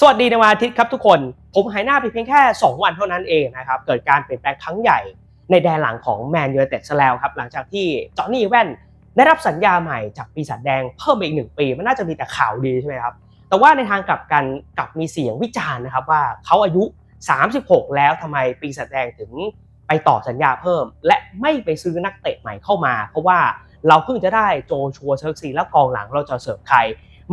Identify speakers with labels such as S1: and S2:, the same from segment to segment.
S1: สวัสดีในวันอาทิตย์ครับทุกคน ผมหายหน้าไปเพียงแค่ 2 วันเท่านั้นเองนะครับ เกิดการเปลี่ยนแปลงครั้งใหญ่ในแดนหลังของแมนยูไนเต็ดซะแล้วครับ หลังจากที่จอห์นนี่แว่นได้รับสัญญาใหม่จากปีศาจแดงเพิ่มไปอีกหนึ่งปี มันน่าจะมีแต่ข่าวดีใช่ไหมครับ แต่ว่าในทางกลับกันกลับมีเสียงวิจารณ์นะครับว่าเขาอายุ 36 แล้วทำไมปีศาจแดงถึงไปต่อสัญญาเพิ่ม และไม่ไปซื้อนักเตะใหม่เข้ามา เพราะว่าเราเพิ่งจะได้โจชัวเชิร์กซีและกองหลังเราจะเสร์ฟใคร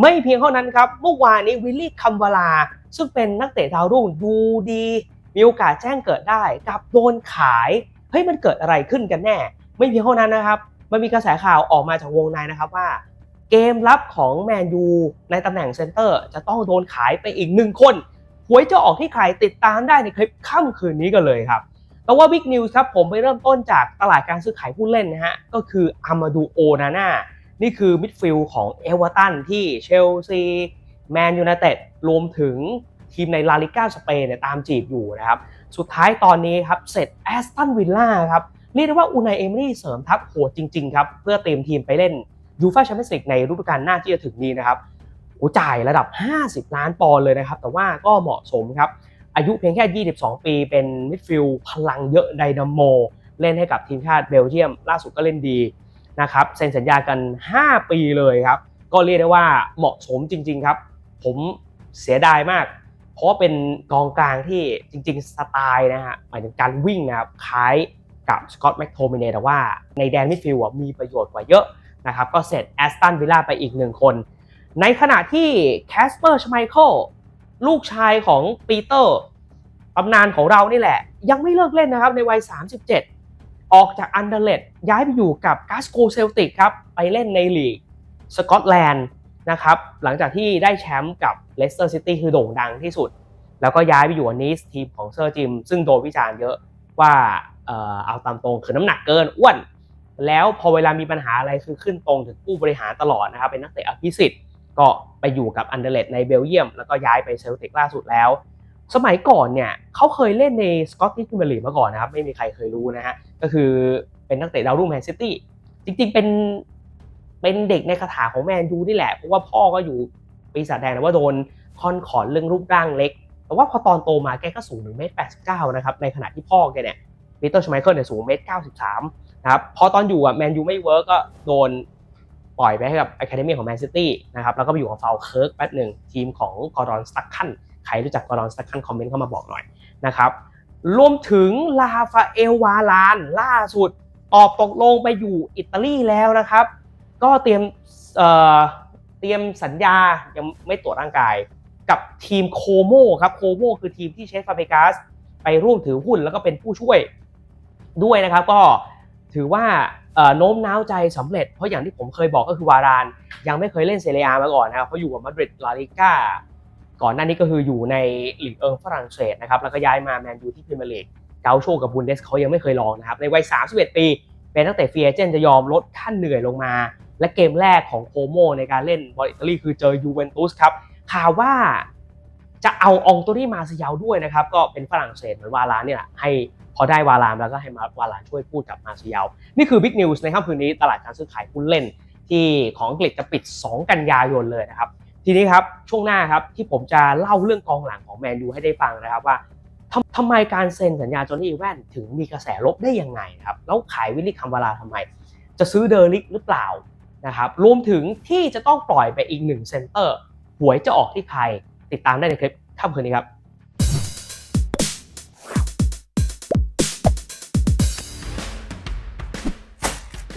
S1: ไม่เพียงเท่านั้นครับ เมื่อวานนี้วิลลี่คัมวลา ซึ่งเป็นนักเตะดาวรุ่งดูดี มีโอกาสแจ้งเกิดได้กับโดนขายเฮ้ยมันเกิดอะไรขึ้นกันแน่ ไม่เพียงเท่านั้นนะครับ มันมีกระแสข่าวออกมาจากวงในนะครับว่า เกมรับของแมนยูในตำแหน่งเซนเตอร์ จะต้องโดนขายไปอีกหนึ่งคนหวยจะออกที่ใครติดตามได้ในคลิปค่ำคืนนี้กันเลยครับแต่ว่าบิ๊กนิวส์ครับผมไปเริ่มต้นจากตลาดการซื้อขายผู้เล่นนะฮะก็คืออามาดูโอนาน่า นี่คือมิดฟิลด์ของเอเวอร์ตันที่เชลซีแมนยูไนเต็ดรวมถึงทีมในลาลิก้าสเปนเนี่ยตามจีบอยู่นะครับ สุดท้ายตอนนี้ครับเสร็จแอสตันวิลล่าครับเรียกได้ว่าอูนายเอมรี่เสริมทัพโหดจริง ๆ ครับ เพื่อเตรียมทีมไปเล่นยูฟ่าแชมเปี้ยนส์ลีกในฤดูกาลหน้าที่จะถึงนี้นะครับโอ้จ่ายระดับ 50 ล้านปอนด์เลยนะครับ แต่ว่าก็เหมาะสมครับ อายุเพียงแค่ 22 ปีเป็นมิดฟิลด์พลังเยอะไดนาโม เล่นให้กับทีมชาติเบลเยียม ล่าสุดก็เล่นดี นะครับเซ็นสัญญากัน 5 ปีเลยครับ ก็เรียกได้ว่าเหมาะสมจริง ๆครับ ผมเสียดายมาก เพราะเป็นกองกลางที่จริง ๆ สไตล์นะฮะหมายถึงการวิ่งนะครับคล้ายกับสกอตต์แม็กโทมิเนแต่ว่าในแดนมิดฟิลด์มีประโยชน์กว่าเยอะนะครับก็เสร็จแอสตันวิลล่าไปอีกหนึ่งคน ในขณะที่แคสเปอร์ชไมเคิลลูกชายของปีเตอร์ตำนานของเรานี่แหละ ยังไม่เลิกเล่นนะครับในวัย 37 ออกจากอันเดอร์เลดย้ายไปอยู่กับกาสโกเซลติกครับ ไปเล่นในลีกสกอตแลนด์นะครับ หลังจากที่ได้แชมป์กับเลสเตอร์ซิตี้คือโด่งดังที่สุด แล้วก็ย้ายไปอยู่อันนี้ทีมของเซอร์จิม ซึ่งโดนวิจารณ์เยอะว่าเอ่อเอาตามตรงคือน้ำหนักเกินอ้วน แล้วพอเวลามีปัญหาอะไรคือขึ้นตรงถึงผู้บริหารตลอดนะครับเป็นนักเตะอภิสิทธิ์ก็ไปอยู่กับอันเดอร์เลดในเบลเยียม แล้วก็ย้ายไปเซลติกล่าสุดแล้ว สมัยก่อนเนี่ยเขาเคยเล่นในสกอตติชพรีเมียร์ลีกมาก่อนนะครับ ไม่มีใครเคยรู้นะฮะ ก็คือเป็นนักเตะดาวรุ่งแมนซิตี้จริงๆเป็นเป็นเด็กในคาถาของแมนยูนี่แหละ เพราะว่าพ่อก็อยู่ปีศาจแดงแต่ว่าโดนคอนขอนเรื่องรูปร่างเล็ก แต่ว่าพอตอนโตมาแกก็สูงถึงเมตรแปดสิบเก้านะครับในขณะที่พ่อแกเนี่ยปีเตอร์ชไมเคิลเนี่ยสูงเมตรเก้าสิบสามนะครับพอตอนอยู่อะแมนยูไม่เวิร์กก็โดนปล่อยไปให้กับอะคาเดมี่ของแมนซิตี้นะครับแล้วก็ไปอยู่กับฟาวเคิร์กแป๊บหนึ่งทีมของกอรอนสตักคันใครรู้จักกอรอนสตักคันคอมเมนต์เข้ามาบอกหน่อยนะครับ รวมถึงลาฟาเอลวาลานล่าสุดออกตกลงไปอยู่อิตาลีแล้วนะครับ ก็เตรียมเเตรียมสัญญายังไม่ตรวจร่างกาย กับทีมโคโมครับโคโมคือทีมที่เชฟฟาเบกัสไปร่วมถือหุ้นแล้วก็เป็นผู้ช่วยด้วยนะครับ ก็ถือว่าโน้มน้าวใจสำเร็จเพราะอย่างที่ผมเคยบอกก็คือวาราน ยังไม่เคยเล่นเซเรียมาก่อนนะครับเขาอยู่กับมาดริดลาลิก้า ก่อนหน้านี้ก็คืออยู่ในลีกเอิงฝรั่งเศสนะครับ แล้วก็ย้ายมาแมนยูที่พรีเมียร์ลีกเกาโชกับบุนเดสเขายังไม่เคยลองนะครับ ในวัย 31 ปี เป็นนักเตะฟรีเอเจนจะยอมลดขั้นเหนื่อยลงมา และเกมแรกของโคโมในการเล่นบอลอิตาลีคือเจอยูเวนตุสครับข่าวว่าจะเอาอองโตนี่มาเซียาวด้วยนะครับ ก็เป็นฝรั่งเศสเหมือนวาลานเนี่ยให้พอได้วาลานแล้วก็ให้มาวาลานช่วยพูดกับมาเซียาวนี่คือบิ๊กนิวส์ในค่ำคืนนี้ตลาดการซื้อขายหุ้นเล่นที่ของอังกฤษจะปิด 2 กันยายนเลยนะครับ ทีนี้ครับช่วงหน้าครับที่ผมจะเล่าเรื่องกองหลังของแมนยูให้ได้ฟังนะครับว่าทำทำไมการเซ็นสัญญาจอห์นนี่อีแวนถึงมีกระแสลบได้ยังไงครับแล้วขายวิลลี่คัมบาราทำไม จะซื้อเดอริกหรือเปล่านะครับรวมถึงที่จะต้องปล่อยไปอีกหนึ่งเซนเตอร์หวยจะออกที่ใครติดตามได้ในคลิปค่ำคืนนี้ครับ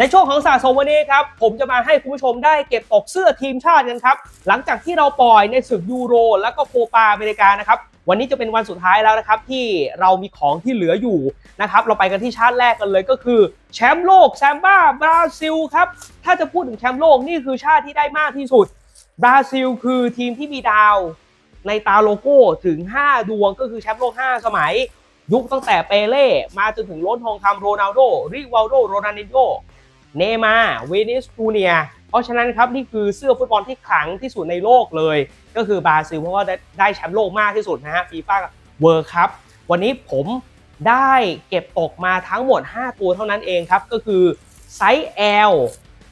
S1: ในช่วงของสะสมวันนี้ครับผมจะมาให้คุณผู้ชมได้เก็บตกเสื้อทีมชาติกันครับหลังจากที่เราปล่อยในศึกยูโร แล้วก็โคปาอเมริกานะครับวันนี้จะเป็นวันสุดท้ายแล้วนะครับที่เรามีของที่เหลืออยู่นะครับเราไปกันที่ชาติแรกกันเลยก็คือแชมป์โลกแซมบ้าบราซิลครับถ้าจะพูดถึงแชมป์โลกนี่คือชาติที่ได้มากที่สุดบราซิลคือทีมที่มีดาวในตาโลโก้ถึง 5 ดวงก็คือแชมป์โลก 5 สมัย ยุคตั้งแต่เปเล่มาจนถึงโล้นทองคำโรนัลโดริวัลโดโรนัลดินโญ เนมาเวนิสจูเนีย เพราะฉะนั้นครับนี่คือเสื้อฟุตบอลที่ขลังที่สุดในโลกเลย ก็คือบราซิลเพราะว่าได้ได้แชมป์โลกมากที่สุดนะฮะฟีฟ่าเวิร์คัพวันนี้ผมได้เก็บตกมาทั้งหมด 5 ตัวเท่านั้นเองครับ ก็คือไซส์ L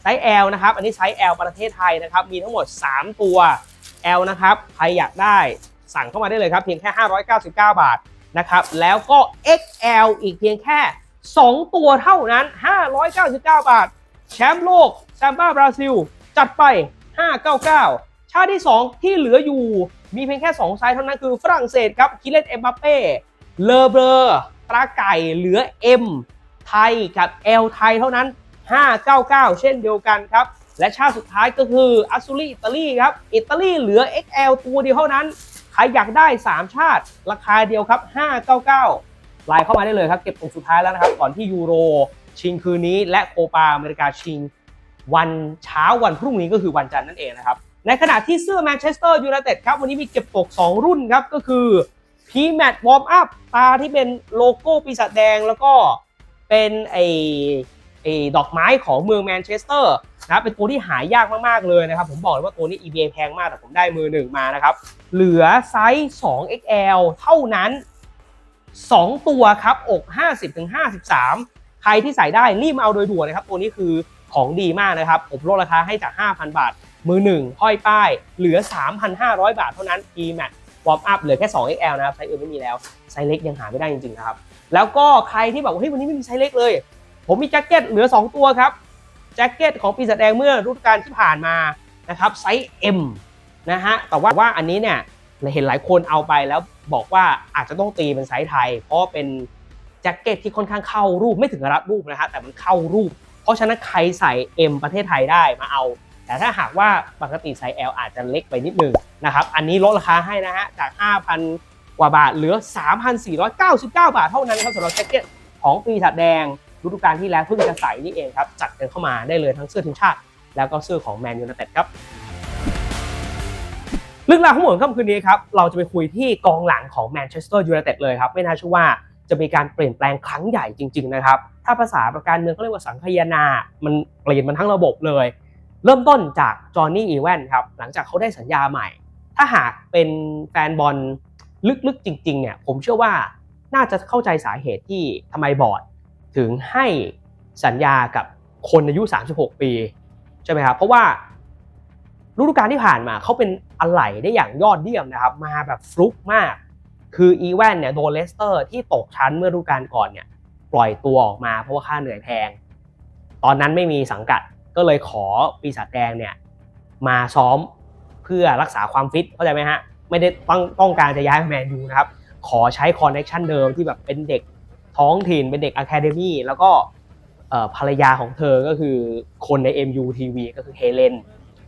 S1: ไซส์ L นะครับ อันนี้ไซส์ L ประเทศไทยนะครับ มีทั้งหมด 3 ตัว L นะครับ ใครอยากได้สั่งเข้ามาได้เลยครับ เพียงแค่ 599 บาทนะครับ แล้วก็ XL อีกเพียงแค่ 2 ตัวเท่านั้น 599 บาท แชมป์โลกแซมบ้าบราซิล จัดไป 599 ชาติที่ 2 ที่เหลืออยู่มีเพียงแค่ 2 ไซส์เท่านั้นคือฝรั่งเศสครับคิเลนเอ็มบัปเป้เลอเบอร์ตราไก่เหลือ M ไทยกับ L ไทยเท่านั้น 599 เช่นเดียวกันครับ และชาติสุดท้ายก็คืออัสซูรีอิตาลีครับ อิตาลีเหลือ XL ตัวเดียวเท่านั้น ใครอยากได้ 3 ชาติ ราคาเดียวครับ 599 ไลน์เข้ามาได้เลยครับ เก็บตรงสุดท้ายแล้วนะครับ ก่อนที่ยูโรชิงคืนนี้ และโคปาอเมริกาชิง วันเช้าวันพรุ่งนี้ก็คือวันจันทร์นั่นเองนะครับ ในขณะที่เสื้อแมนเชสเตอร์ยูไนเต็ดครับวันนี้มีเก็บตก 2 รุ่นครับ ก็คือพีแมตวอร์มอัพตาที่เป็นโลโก้ปีศาจแดงแล้วก็เป็นไอไอดอกไม้ของเมืองแมนเชสเตอร์นะเป็นตัวที่หายากมาก ๆ เลยนะครับ ผมบอกเลยว่าตัวนี้ eBay แพงมากแต่ผมได้มือหนึ่งมานะครับ เหลือไซส์ 2XL เท่านั้น 2 ตัวครับอก 50-53 ใครที่ใส่ได้รีบมเอาโดยด่วนนะครับตัวนี้คือของดีมากนะครับผมลดราคาให้จาก 5,000 บาท มือหนึ่งห้อยป้าย เหลือ 3,500 บาทเท่านั้น e m a t วอร์มอัพเหลือแค่ 2XL นะครับไซส์อื่นไม่มีแล้ว ไซส์เล็กยังหาไม่ได้จริงๆนะครับ แล้วก็ใครที่บอกว่าเฮ้ยวันนี้ไม่มีไซส์เล็กเลย ผมมีแจ็คเก็ตเหลือ 2 ตัวครับ แจ็คเก็ตของปีศาจแดงเมื่อฤดูกาลที่ผ่านมานะครับไซส์ M นะฮะ แต่ว่าว่าอันนี้เนี่ย เห็นหลายคนเอาไปแล้วบอกว่าอาจจะต้องตีเป็นไซส์ไทย เพราะเป็นแจ็คเก็ตที่ค่อนข้างเข้ารูปไม่ถึงกับรัดรูปนะฮะแต่มันเข้ารูป เพราะฉะนั้นใครใส่ M ประเทศไทยได้มาเอา แต่ถ้าหากว่าปกติไซส์ L อาจจะเล็กไปนิดนึงนะครับอันนี้ลดราคาให้นะฮะจาก 5,000 กว่าบาทเหลือ 3,499 บาทเท่านั้นครับสำหรับแจ็คเก็ตของปีศาจแดงฤดูกาลที่แล้วเพิ่งจะใส่นี่เองครับจัดกันเข้ามาได้เลยทั้งเสื้อทีมชาติ แล้วก็เสื้อของแมนยู i นเต็ดครับ เรื่องราวทั้งหมดของค่ำคืนนี้ครับเราจะไปคุยที่กองหลังของแมนเชสเตอร์ยูไนเต็ดเลยครับไม่น่าเชื่อว่าจะมีการเปลี่ยนแปลงครั้งใหญ่จริง ๆ นะครับ ถ้าภาษาประการเมืองเขาเรียกว่าสังคายนา มันเปลี่ยนมันทั้งระบบเลย เริ่มต้นจากจอห์นนี่อีแวนครับหลังจากเขาได้สัญญาใหม่ ถ้าหากเป็นแฟนบอลลึกๆจริง ๆ เนี่ยผมเชื่อว่าน่าจะเข้าใจสาเหตุที่ทำไมบอร์ดถึงให้สัญญากับคนอายุ 36 ปีใช่ไหมครับเพราะว่า ฤดูกาลที่ผ่านมาเขาเป็นอะไหล่ได้อย่างยอดเยี่ยมนะครับ มาแบบฟลุกมาก คืออีแวนเนี่ยโดนเลสเตอร์ที่ตกชั้นเมื่อฤดูกาลก่อนเนี่ยปล่อยตัวออกมาเพราะว่าค่าเหนื่อยแพง ตอนนั้นไม่มีสังกัดก็เลยขอปีศาจแดงเนี่ยมาซ้อมเพื่อรักษาความฟิตเข้าใจไหมฮะไม่ได้ต้องต้องการจะย้ายแมนยูนะครับ ขอใช้คอนเน c ชันเดิมที่แบบเป็นเด็กท้องถิ่นเป็นเด็กอะคาเดมี่แล้วก็ภรรยาของเธอก็คือคนใน MU TV ก็คือเฮเลน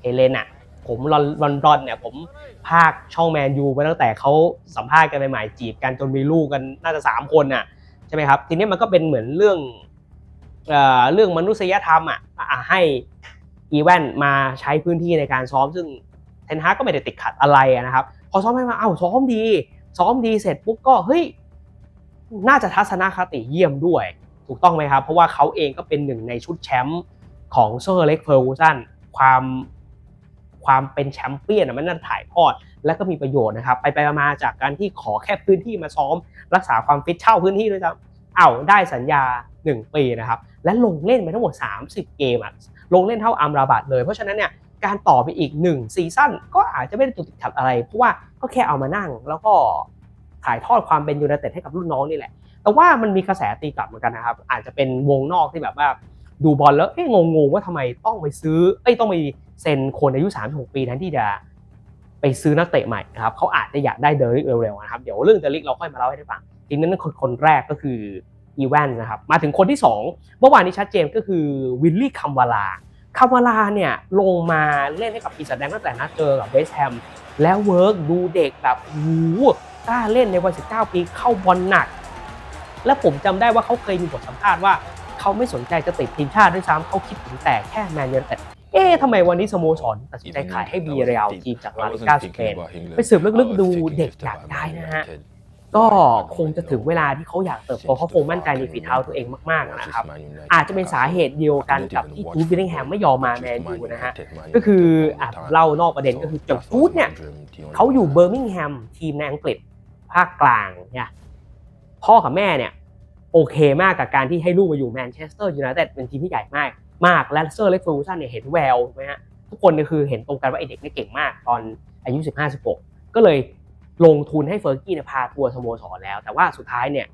S1: เฮเลนอะ ผมรอนรอนรอนเนี่ยผมภาคช่องแมนยูมาตั้งแต่เขาสัมภาษณ์กันใหม่ๆจีบกันจนมีลูกกันน่าจะ 3 คนน่ะใช่ไหมครับ ทีนี้มันก็เป็นเหมือนเรื่องเอ่อเรื่องมนุษยธรรมอะให้อีแวนมาใช้พื้นที่ในการซ้อมซึ่งเทนฮากก็ไม่ได้ติดขัดอะไระนะครับ พอซ้อมไปมาเอ้าซ้อมดี ซ้อมดีเสร็จปุ๊บก็เฮ้ยน่าจะทัศนคติเยี่ยมด้วย ถูกต้องไหมครับ เพราะว่าเขาเองก็เป็นหนึ่งในชุดแชมป์ของเซอร์เล็กเฟอร์กูสันความ ความเป็นแชมเปี้ยนมันน่าถ่ายทอด และก็มีประโยชน์นะครับไปไปมาจากการที่ขอแค่พื้นที่มาซ้อม รักษาความฟิตเช่าพื้นที่ด้วยซ้ำเอ้าได้สัญญา 1 ปีนะครับและลงเล่นไปทั้งหมด 30 เกมอะลงเล่นเท่าอัมราบัตเลย เพราะฉะนั้นเนี่ยการต่อไปอีก 1 ซีซั่นก็อาจจะไม่ได้ติดขัดอะไร เพราะว่าก็แค่เอามานั่ง แล้วก็ถ่ายทอดความเป็นยูไนเต็ดให้กับรุ่นน้องนี่แหละ แต่ว่ามันมีกระแสตีกลับเหมือนกันนะครับ อาจจะเป็นวงนอกที่แบบว่าดูบอลแล้วเอ๊ะงงๆว่าทำไมต้องไปซื้อเอ้ยต้องไป เซ็นคนอายุ 36 ปีแทนที่จะไปซื้อนักเตะใหม่นะครับเขาอาจจะอยากได้เดริกเร็วๆนะครับเดี๋ยวเรื่องเดริกเราค่อยมาเล่าให้ได้ฟังทีนี้นคนคนแรกก็คืออีแวนนะครับมาถึงคนที่ 2 เมื่อวานนี้ชัดเจนก็คือวิลลี่คัมวาลาคัมวาลาเนี่ยลงมาเล่นให้กับปีศาจแดงตั้งแต่นัดเจอกับเวสแฮมแล้วเวิร์กดูเด็กแบบโอ้โหกล้าเล่นในวัย 19 ปีเข้าบอลหนัก และผมจำได้ว่าเขาเคยมีบทสัมภาษณ์ว่า เขาไม่สนใจจะติดทีมชาติด้วยซ้ำเขาคิดถึงแต่แค่แมนยูเต็ด เอ๊ะทำไมวันนี้สโมสรตัดสินใจขายให้บีเรียลทีมจากลาลิก้าสเปนไปสืบลึกๆดูเด็กอยากได้นะฮะก็คงจะถึงเวลาที่เขาอยากเติบโตเขาคงมั่นใจในฝีเท้าตัวเองมากๆนะครับ อาจจะเป็นสาเหตุเดียวกันกับที่จูดบิลลิงแฮมไม่ยอมมาแมนยูนะฮะก็คือเล่านอกประเด็นก็คือจ้าจูดเนี่ยเขาอยู่เบอร์มิงแฮมทีมในอังกฤษภาคกลางเนี่ยพ่อกับแม่เนี่ยโอเคมากกับการที่ให้ลูกมาอยู่แมนเชสเตอร์ยูไนเต็ดเป็นทีมที่ใหญ่มาก มากและเซอร์เล็กฟูซันเนี่ยเห็นแววถูกไหมฮะทุกคนเนี่ยคือเห็นตรงกันว่าไอเด็กเนี่ยเก่งมากตอนอายุ 15-16 ก็เลยลงทุนให้เฟอร์กี้เนี่ยพาทัวร์สโมสรแล้ว แต่ว่าสุดท้ายเนี่ย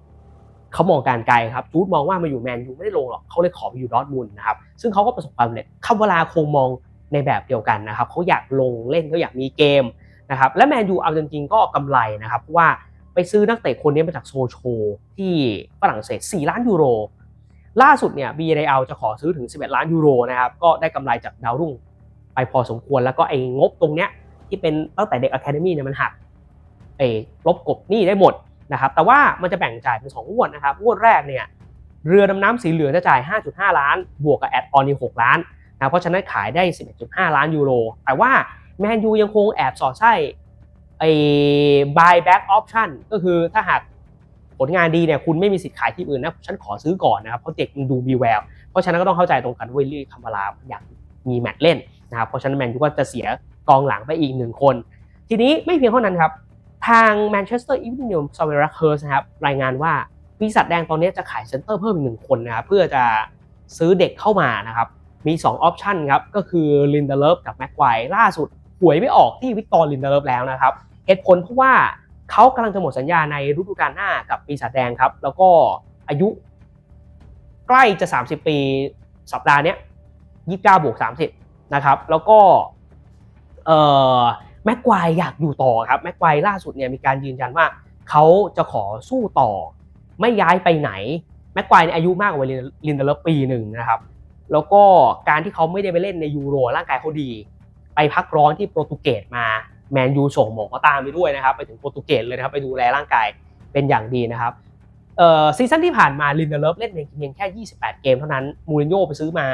S1: เขามองการไกลครับจูดมองว่ามาอยู่แมนยูไม่ได้ลงหรอกเขาเลยขอไปอยู่ดอทมุนนะครับซึ่งเขาก็ประสบความสำเร็จคำเวลาคงมองในแบบเดียวกันนะครับเขาอยากลงเล่นเขาอยากมีเกมนะครับและแมนยูเอาจริงๆก็กำไรนะครับเพราะว่าไปซื้อนักเตะคนนี้มาจากโซโชที่ฝรั่งเศส 4 ล้านยูโร ล่าสุดเนี่ยบีเรอัลจะขอซื้อถึง 11 ล้านยูโรนะครับก็ได้กำไรจากดาวรุ่งไปพอสมควรแล้วก็ไอ้งบตรงเนี้ยที่เป็นตั้งแต่เด็กอะคาเดมี่เนี่ยมันหักไอ้ลบกบหนี้ได้หมดนะครับแต่ว่ามันจะแบ่งจ่ายเป็น2งวดนะครับงวดแรกเนี่ยเรือดำน้ำสีเหลืองจะจ่าย 5.5 ล้าน บวกกับแอดออนอีก6ล้านนะเพราะฉะนั้นขายได้ 11.5 ล้านยูโร แต่ว่าแมนยูยังคงแอบสอดไส้ไอ้ buyback option ก็คือถ้าหาก ผลงานดีเนี่ยคุณไม่มีสิทธิ์ขายที่อื่นนะฉันขอซื้อก่อนนะครับเพราะเด็กมันดูมีแววเพราะฉะนั้นก็ต้องเข้าใจตรงกันว่าลี่คัมาลาอยากมีแมตช์เล่นนะครับเพราะฉะนั้นแมนยูก็จะเสียกองหลังไปอีกหนึ่งคน ทีนี้ไม่เพียงเท่านั้นครับ ทางแมนเชสเตอร์อีวินิวซาเวราเคิร์สนะครับรายงานว่าปีศาจแดงตอนนี้จะขายเซนเตอร์เพิ่มอีกหนึ่งคนนะครับเพื่อจะซื้อเด็กเข้ามานะครับมี2ออปชันครับก็คือลินเดเลฟกับแม็กไกวล่าสุดหวยไม่ออกที่วิกตอร์ลินเดเลฟแล้วนะครับเหตุผลเพราะว่า เขากำลังจะหมดสัญญาในฤดูกาลหน้ากับปีศาจแดงครับ แล้วก็อายุใกล้จะ 30 ปีสัปดาห์นี้ย29บวก30นะครับ แล้วก็เอ่อแม็กควายอยากอยู่ต่อครับแม็กควายล่าสุดเนี่ยมีการยืนยันว่าเขาจะขอสู้ต่อ ไม่ย้ายไปไหนแม็กควายเนี่ยอายุมากกว่าลินเดเลฟปีหนึ่งนะครับ แล้วก็การที่เขาไม่ได้ไปเล่นในยูโรร่างกายเขาดี ไปพักร้อนที่โปรตุเกสมา แมนยูส่งหมอก็ตามไปด้วยนะครับ ไปถึงโปรตุเกสเลยนะครับ ไปดูแลร่างกายเป็นอย่างดีนะครับเอ่อซีซั่นที่ผ่านมาลินเดเลฟเล่นเพียงแค่ 28 เกมเท่านั้น มูรินโญ่ไปซื้อมา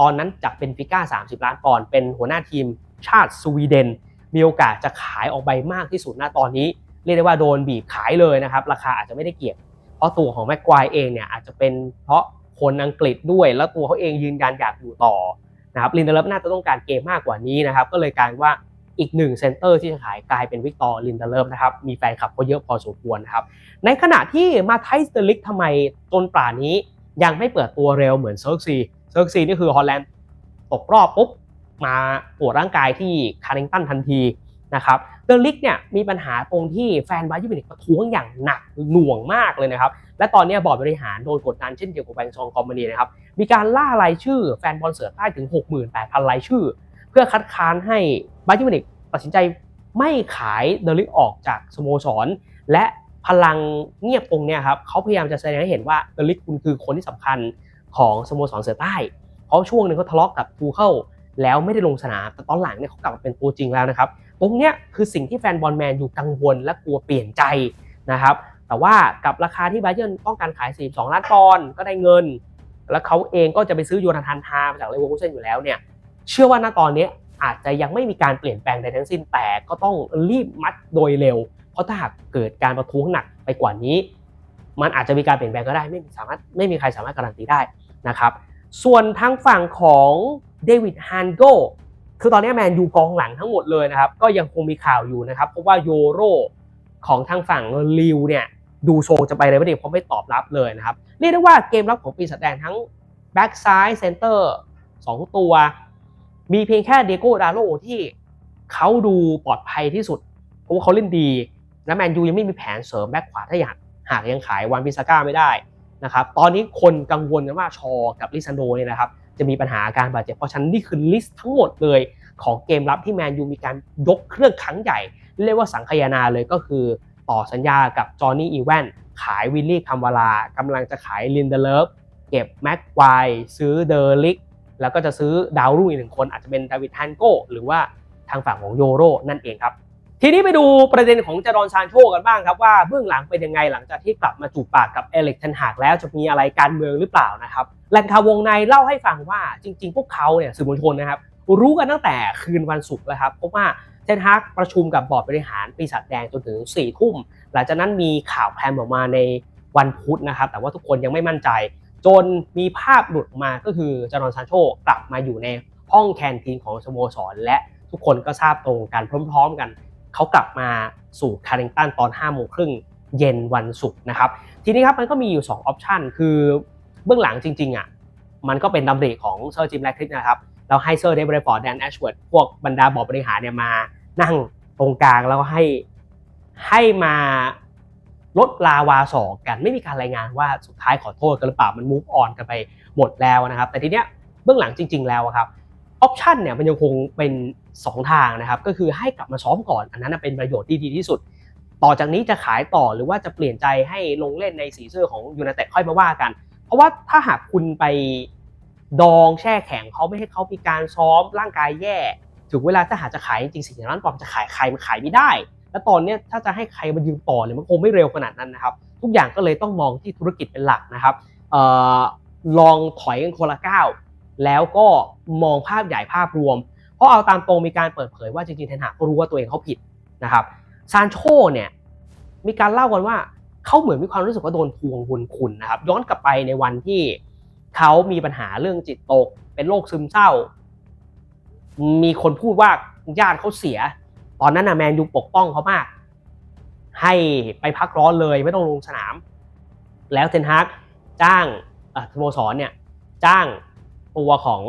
S1: ตอนนั้นจากเป็นฟิก้า 30 ล้านปอนด์เป็นหัวหน้าทีมชาติสวีเดน มีโอกาสจะขายออกไปมากที่สุดณตอนนี้ เรียกได้ว่าโดนบีบขายเลยนะครับ ราคาอาจจะไม่ได้เกี่ยวเพราะตัวของแม็กควายเองเนี่ยอาจจะเป็นเพราะคนอังกฤษด้วย แล้วตัวเขาเองยืนยันอยากอยู่ต่อนะครับลินเดเลฟน่าจะต้องการเกมมากกว่านี้นะครับก็เลยกลายว่า อีกหนึ่งเซนเตอร์ที่จะขายกลายเป็นวิกตอร์ลินเดเลิฟนะครับมีแฟนคลับเขาเยอะพอสมควรนะครับในขณะที่มาไทสเตอร์ลิกทำไมจนป่านี้ยังไม่เปิดตัวเร็วเหมือนเซิร์กซีเซิร์กซีนี่คือฮอลแลนด์ตกรอบปุ๊บมาปวดร่างกายที่คาริงตันทันทีนะครับเดลิกเนี่ยมีปัญหาตรงที่แฟนบาเยิร์นมิวนิกประท้วงอย่างหนักหน่วงมากเลยนะครับ และตอนนี้บอร์ดบริหารโดนกดดันเช่นเดียวกับแบงก์ชองคอมมานีนะครับ มีการล่ารายชื่อแฟนบอลเสือใต้ถึง 68,000 รายชื่อ เพื่อคัดค้านให้ บาเยิมินิกตัดสินใจไม่ขายเดลิกออกจากสโมสร และพลังเงียบตรงเนี้ยครับเขาพยายามจะแสดงให้เห็นว่าเดลิกคุณคือคนที่สำคัญของสโมสรเสือใต้ เพราะช่วงหนึงเขาทะเลาะกับทูเคิลแล้วไม่ได้ลงสนามแต่ตอนหลังเนี่ยเขากลับมาเป็นตัวจริงแล้วนะครับ ตรงเนี้ยคือสิ่งที่แฟนบอลแมนอยู่กังวลและกลัวเปลี่ยนใจนะครับ แต่ว่ากับราคาที่ไบเยร์ต้องการขาย 42 ล้านปอนด์ก็ได้เงิน แล้วเขาเองก็จะไปซื้อโยนาธานทามาจากเลเวอร์คูเซนอยู่แล้วเนี่ย เชื่อว่าณตอนนี้ อาจจะยังไม่มีการเปลี่ยนแปลงใดทั้งสิ้นแต่ก็ต้องรีบมัดโดยเร็ว เพราะถ้าหากเกิดการประท้วงหนักไปกว่านี้ มันอาจจะมีการเปลี่ยนแปลงก็ได้ไม่มีสามารถไม่มีใครสามารถการันตีได้นะครับส่วนทางฝั่งของเดวิดฮันโกคือตอนนี้แมนยูกองหลังทั้งหมดเลยนะครับ ก็ยังคงมีข่าวอยู่นะครับ เพราะว่าโยโรของทางฝั่งลิวเนี่ยดูโชว์จะไปเลยไม่ได้เพราะไม่ตอบรับเลยนะครับ เรียกได้ว่าเกมรับของปีศาจแดงทั้งแบ็กซ้ายเซนเตอร์สองตัว มีเพียงแค่เดโก้ดาโลที่เขาดูปลอดภัยที่สุด เพราะว่าเขาเล่นดี และแมนยูยังไม่มีแผนเสริมแบ็กขวาถ้าอยากหากยังขายวันพิซาก้าไม่ได้นะครับตอนนี้คนกังวลกันว่าชอกับลิซันโดเนี่ยนะครับจะมีปัญหาการบาดเจ็บเพราะฉะนันนี่คือลิสต์ทั้งหมดเลยของเกมรับที่แมนยูมีการยกเครื่องครั้งใหญ่ เรียกว่าสังคายนาเลยก็คือ ต่อสัญญากับจอห์นนี่อีแวนขายวิลลี่คัมวาลากำลังจะขายลินเดเลฟเก็บแม็กควายซื้อเดอร์ลิก แล้วก็จะซื้อดาวรุ่งอีกหนึ่งคนอาจจะเป็นดาวิดฮันโกหรือว่าทางฝั่งของโยโรนั่นเองครับ ทีนี้ไปดูประเด็นของจารอนซานโชกันบ้างครับว่าเบื้องหลังเป็นยังไงหลังจากที่กลับมาจูบปากกับเอเล็กทันหากแล้วจะมีอะไรการเมืองหรือเปล่านะครับแหล่งข่าววงในเล่าให้ฟังว่าจริง ๆ พวกเขาเนี่ยสื่อมวลชนนะครับรู้กันตั้งแต่คืนวันศุกร์แล้วครับเพราะว่าเทนฮากประชุมกับบอร์ดบริหารปีศาจแดงจนถึง4ี่ทุ่มหลังจากนั้นมีข่าวแพรมออกมาในวันพุธนะครับ แต่ว่าทุกคนยังไม่มั่นใจ จนมีภาพหลุดออกมาก็คือจารอนซานโชกลับมาอยู่ในห้องแคนทีนของสโมสร และทุกคนก็ทราบตรงกันพร้อมๆกัน เขากลับมาสู่คาริงตันตอน5้าโมงครึ่งเย็นวันศุกร์นะครับ ทีนี้ครับมันก็มีอยู่2ออปชันคือเบื้องหลังจริงๆอะมันก็เป็นดำริของเซอร์จิมแลคลิกนะครับเราให้เซอร์เดฟเบรฟอร์ดแดนแอชเวิร์ดพวกบรรดาบอร์ดบริหารเนี่ยมานั่งตรงกลางแล้วก็ให้ให้มา ลดลาวาสอกกันไม่มีการรายงานว่าสุดท้ายขอโทษกันหรือเปล่ามันมูฟออนกันไปหมดแล้วนะครับ แต่ทีเนี้ยเบื้องหลังจริง ๆ แล้วครับออปชันเนี่ยมันยังคงเป็น 2 ทางนะครับ ก็คือให้กลับมาซ้อมก่อน อันนั้นเป็นประโยชน์ที่ดีที่สุด ต่อจากนี้จะขายต่อหรือว่าจะเปลี่ยนใจให้ลงเล่นในสีเสื้อของยู i นเต็ดค่อยมาว่ากัน เพราะว่าถ้าหากคุณไปดองแช่แข็งเขาไม่ให้เขามีการซ้อมร่างกายแย่ ถึงเวลาถ้าหากจะขายจริงๆสิ่งนั้นปลอมจะขายใครมันขายไม่ได้ แล้วตอนนี้ถ้าจะให้ใครมายืมต่อเนี่ยมันคงไม่เร็วขนาดนั้นนะครับ ทุกอย่างก็เลยต้องมองที่ธุรกิจเป็นหลักนะครับออลองถอยกันคนละก้าวแล้วก็มองภาพใหญ่ภาพรวม เพราะเอาตามตรงมีการเปิดเผยว่าจริงๆเทนหากก็รู้ว่าตัวเองเขาผิดนะครับซานโชเนี่ยมีการเล่ากันว่าเขาเหมือนมีความรู้สึกว่าโดนทวงบุญคุณนะครับ ย้อนกลับไปในวันที่เขามีปัญหาเรื่องจิตตก เป็นโรคซึมเศร้า มีคนพูดว่าญาติเขาเสีย ตอนนั้นนะแมนยูปกป้องเขามาก ให้ไปพักร้อนเลยไม่ต้องลงสนาม แล้วเทนฮากจ้างเอ่อสโมสรเนี่ยจ้างตัวของ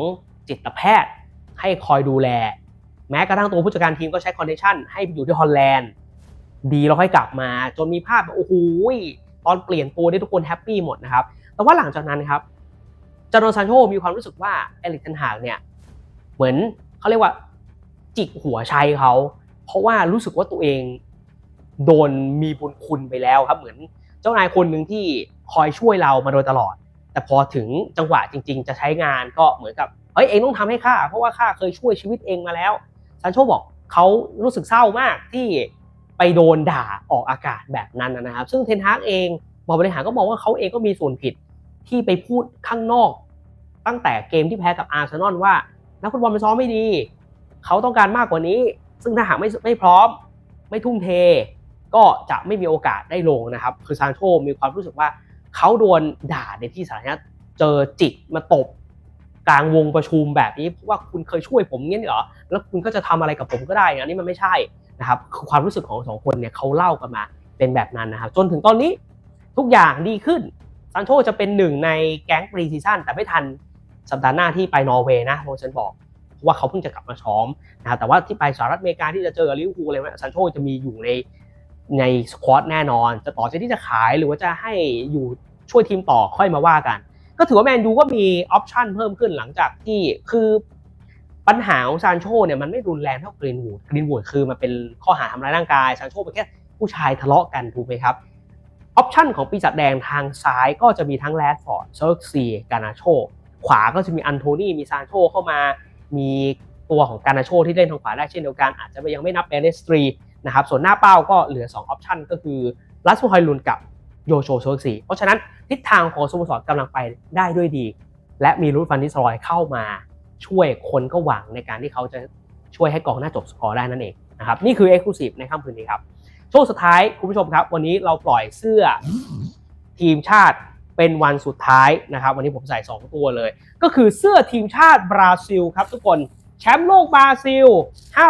S1: จิตแพทย์ให้คอยดูแล แม้กระทั่งตัวผู้จัดการทีมก็ใช้คอนเนคชั่นให้อยู่ที่ฮอลแลนด์ ดีแล้วค่อยกลับมา จนมีภาพแบบโอ้โหตอนเปลี่ยนตัวได้ทุกคนแฮปปี้หมดนะครับ แต่ว่าหลังจากนั้นครับจาร์นซานโชมีความรู้สึกว่าเอลิกเทนฮากเนี่ยเหมือนเขาเรียกว่าจิกหัวชัยเขา เพราะว่ารู้สึกว่าตัวเองโดนมีบุญคุณไปแล้วครับ เหมือนเจ้านายคนหนึ่งที่คอยช่วยเรามาโดยตลอด แต่พอถึงจังหวะจริง ๆ จะใช้งานก็เหมือนกับเฮ้ยเองต้องทำให้ข้าเพราะว่าข้าเคยช่วยชีวิตเองมาแล้วซานโชบอกเขารู้สึกเศร้ามากที่ไปโดนด่าออกอากาศแบบนั้นนะครับ ซึ่งเทนฮากเองบอกบริหารก็มองว่าเขาเองก็มีส่วนผิดที่ไปพูดข้างนอก ตั้งแต่เกมที่แพ้กับอาร์เซนอลว่านักฟุตบอลมันซ้อมไม่ดี เขาต้องการมากกว่านี้ ซึ่งถ้าหากไม่ไม่พร้อมไม่ทุ่มเท ก็จะไม่มีโอกาสได้ลงนะครับ คือซานโชมีความรู้สึกว่าเขาโดนด่าในที่สาธารณะเจอจิกมาตบกลางวงประชุมแบบนี้เพราะว่าคุณเคยช่วยผมงี้เหรอ แล้วคุณก็จะทำอะไรกับผมก็ได้อันนี้มันไม่ใช่นะครับคือความรู้สึกของสองคนเนี่ยเขาเล่ากันมาเป็นแบบนั้นนะครับ จนถึงตอนนี้ทุกอย่างดีขึ้นซานโชจะเป็นหนึ่งในแก๊งปรีซีซั่นแต่ไม่ทันสัปดาห์หน้าที่ไปนอร์เวย์นะโรเซนบอก ราะว่าเขาเพิ่งจะกลับมาซ้อมนะแต่ว่าที่ไปสหรัฐอเมริกาที่จะเจอลิเวอร์พูลอะไรเนี่ยซานโชจะมีอยู่ในในสควอตแน่นอน จะต่อจากที่จะขายหรือว่าจะให้อยู่ช่วยทีมต่อค่อยมาว่ากัน ก็ถือว่าแมนยูก็มีออปชันเพิ่มขึ้นหลังจากที่คือปัญหาของซานโชเนี่ยมันไม่รุนแรงเท่ากรีนวูดกรีนวูดคือมันเป็นข้อหาทำร้ายร่างกายซานโชเป็นแค่ผู้ชายทะเลาะกันถูกไหมครับออปชันของปีศาจแดงทางซ้ายก็จะมีทั้งแรดฟอร์ดเซิร์ซีกานาโชขวาก็จะมีอันโทนี่มีซานโชเข้ามา มีตัวของการนาโชที่เล่นทางขวาได้เช่นเดียวกัน อาจจะยังไม่นับเปเรสตรีนะครับส่วนหน้าเป้าก็เหลือ 2 ออปชันก็คือลัสมูฮอยลุนกับโยโชโซซีเพราะฉะนั้นทิศทางของสโมสรกำลังไปได้ด้วยดี และมีรูทฟันดิสรอยเข้ามาช่วยคนก็หวังในการที่เขาจะช่วยให้กองหน้าจบสกอร์ได้นั่นเองนะครับนี่คือ Exclusive ในค่ำคืนนี้ครับช่วงสุดท้ายคุณผู้ชมครับ วันนี้เราปล่อยเสื้อทีมชาติ เป็นวันสุดท้ายนะครับ วันนี้ผมใส่ 2 ตัวเลย ก็คือเสื้อทีมชาติบราซิลครับทุกคนแชมป์โลกบราซิล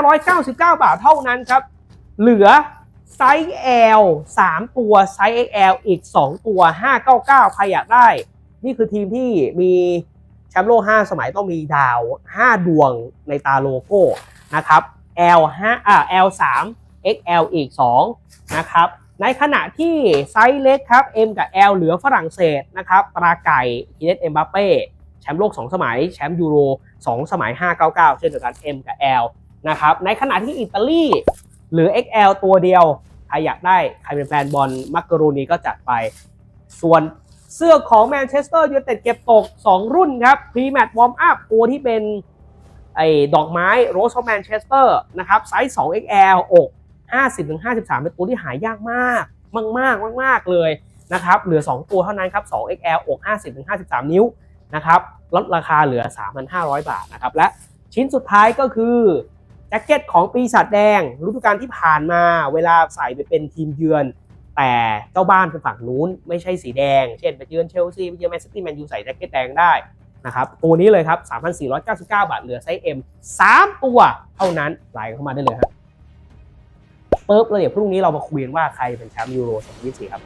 S1: 599 บาทเท่านั้นครับ เหลือไซส์ L 3 ตัวไซส์ XL อีก 2 ตัว 599 ใครอยากได้ นี่คือทีมที่มีแชมป์โลก 5 สมัยต้องมีดาว 5 ดวงในตาโลโก้นะครับ L 5อ่า L 3 XL อีก 2 นะครับ ในขณะที่ไซส์เล็กครับ M กับ L เหลือฝรั่งเศสนะครับปราไก่คิเนตเอ็มบัปเป้แชมป์โลก 2 สมัย แชมป์ยูโร 2 สมัย 599 เช่นเดียวกัน M กับ L นะครับในขณะที่อิตาลีเหลือ XL ตัวเดียวใครอยากได้ ใครเป็นแฟนบอลมักกะโรนีก็จัดไป ส่วนเสื้อของแมนเชสเตอร์ยูไนเต็ดเก็บตก 2 รุ่นครับพรีแมตช์วอร์มอัพตัวที่เป็นไอ้ดอกไม้โรสของแมนเชสเตอร์นะครับไซส์ 2 XL อก 50-53 เป็นตัวที่หายากมาก มากมากมากมากเลยนะครับ เหลือ 2 ตัวเท่านั้นครับ 2 XL อก 50-53 นิ้วนะครับ ลดราคาเหลือ 3,500 บาทนะครับ และชิ้นสุดท้ายก็คือแจ็คเก็ตของปีศาจแดงฤดูกาลที่ผ่านมาเวลาใส่ไปเป็นทีมเยือน แต่เจ้าบ้านเป็นฝั่งนู้นไม่ใช่สีแดง เช่นไปเยือนเชลซีไปเยือนแมนซิตี้แมนยูใส่แจ็คเก็ตแดงได้นะครับตัวนี้เลยครับ 3,499 บาทเหลือไซส์ M 3 ตัวเท่านั้นไหลเข้ามาได้เลยครับ ปุ๊บแล้วเดี๋ยวพรุ่งนี้เรามาคุยกันว่าใครเป็นแชมป์ยูโร2024ครับ